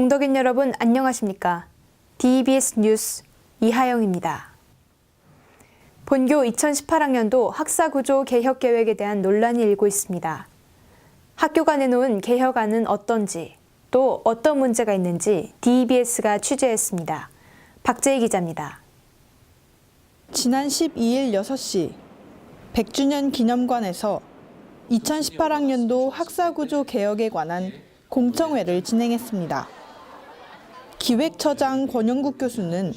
동덕인 여러분 안녕하십니까? DBS 뉴스 이하영입니다. 본교 2018학년도 학사 구조 개혁 계획에 대한 논란이 일고 있습니다. 학교가 내놓은 개혁안은 어떤지 또 어떤 문제가 있는지 DBS가 취재했습니다. 박재희 기자입니다. 지난 12일 6시 100주년 기념관에서 2018학년도 학사구조 개혁에 관한 공청회를 진행했습니다. 기획처장 권영국 교수는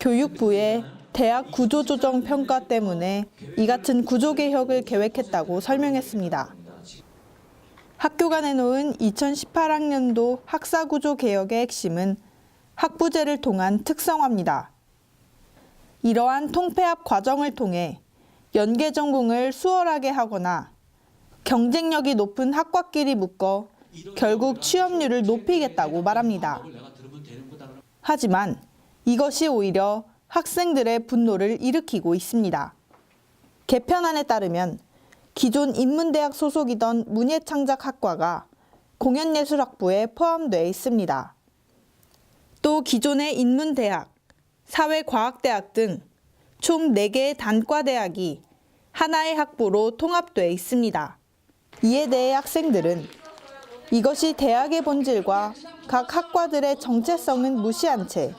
교육부의 대학 구조조정 평가 때문에 이 같은 구조개혁을 계획했다고 설명했습니다. 학교가 내놓은 2018학년도 학사구조 개혁의 핵심은 학부제를 통한 특성화입니다. 이러한 통폐합 과정을 통해 연계 전공을 수월하게 하거나 경쟁력이 높은 학과끼리 묶어 결국 취업률을 높이겠다고 말합니다. 하지만 이것이 오히려 학생들의 분노를 일으키고 있습니다. 개편안에 따르면 기존 인문대학 소속이던 문예창작학과가 공연예술학부에 포함되어 있습니다. 또 기존의 인문대학, 사회과학대학 등 총 4개의 단과대학이 하나의 학부로 통합돼 있습니다. 이에 대해 학생들은 이것이 대학의 본질과 각 학과들의 정체성은 무시한 채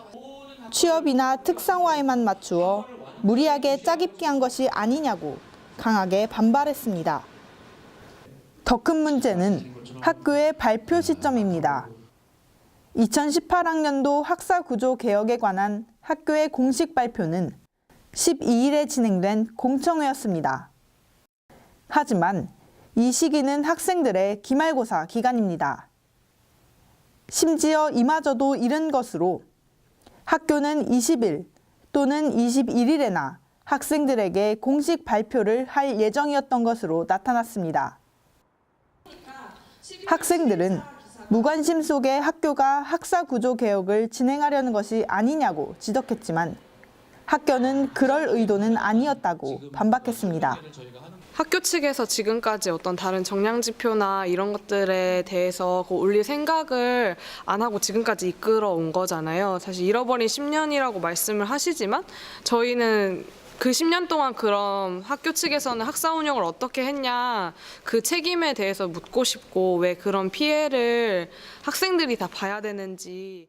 취업이나 특성화에만 맞추어 무리하게 짜깁기 한 것이 아니냐고 강하게 반발했습니다. 더 큰 문제는 학교의 발표 시점입니다. 2018학년도 학사 구조 개혁에 관한 학교의 공식 발표는 12일에 진행된 공청회였습니다. 하지만 이 시기는 학생들의 기말고사 기간입니다. 심지어 이마저도 이른 것으로 학교는 20일 또는 21일에나 학생들에게 공식 발표를 할 예정이었던 것으로 나타났습니다. 학생들은 무관심 속에 학교가 학사 구조 개혁을 진행하려는 것이 아니냐고 지적했지만 학교는 그럴 의도는 아니었다고 반박했습니다. 학교 측에서 지금까지 어떤 다른 정량 지표나 이런 것들에 대해서 그 올릴 생각을 안 하고 지금까지 이끌어 온 거잖아요. 사실 잃어버린 10년이라고 말씀을 하시지만 저희는 그 10년 동안 그럼 학교 측에서는 학사 운영을 어떻게 했냐 그 책임에 대해서 묻고 싶고 왜 그런 피해를 학생들이 다 봐야 되는지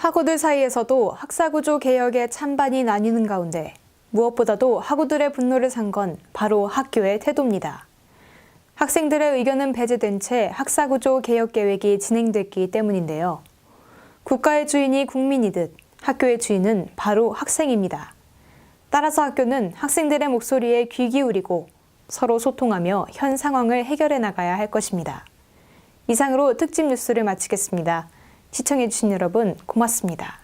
학우들 사이에서도 학사구조 개혁에 찬반이 나뉘는 가운데 무엇보다도 학우들의 분노를 산 건 바로 학교의 태도입니다. 학생들의 의견은 배제된 채 학사구조 개혁 계획이 진행됐기 때문인데요. 국가의 주인이 국민이듯 학교의 주인은 바로 학생입니다. 따라서 학교는 학생들의 목소리에 귀 기울이고 서로 소통하며 현 상황을 해결해 나가야 할 것입니다. 이상으로 특집 뉴스를 마치겠습니다. 시청해주신 여러분 고맙습니다.